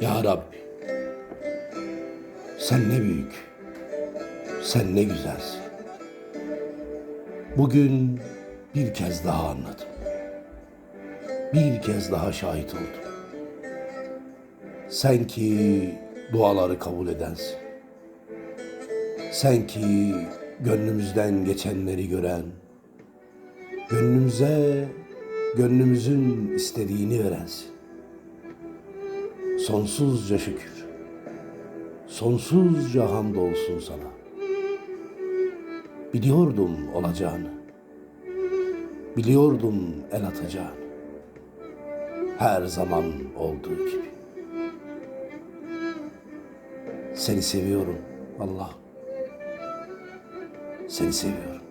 Ya Rabbi, sen ne büyük, sen ne güzelsin. Bugün bir kez daha anladım. Bir kez daha şahit oldum. Sen ki duaları kabul edensin. Sen ki gönlümüzden geçenleri gören, gönlümüze gönlümüzün istediğini verensin. Sonsuzca şükür. Sonsuzca hamdolsun sana. Biliyordum olacağını. Biliyordum el atacağını. Her zaman olduğu gibi. Seni seviyorum Allah. Seni seviyorum.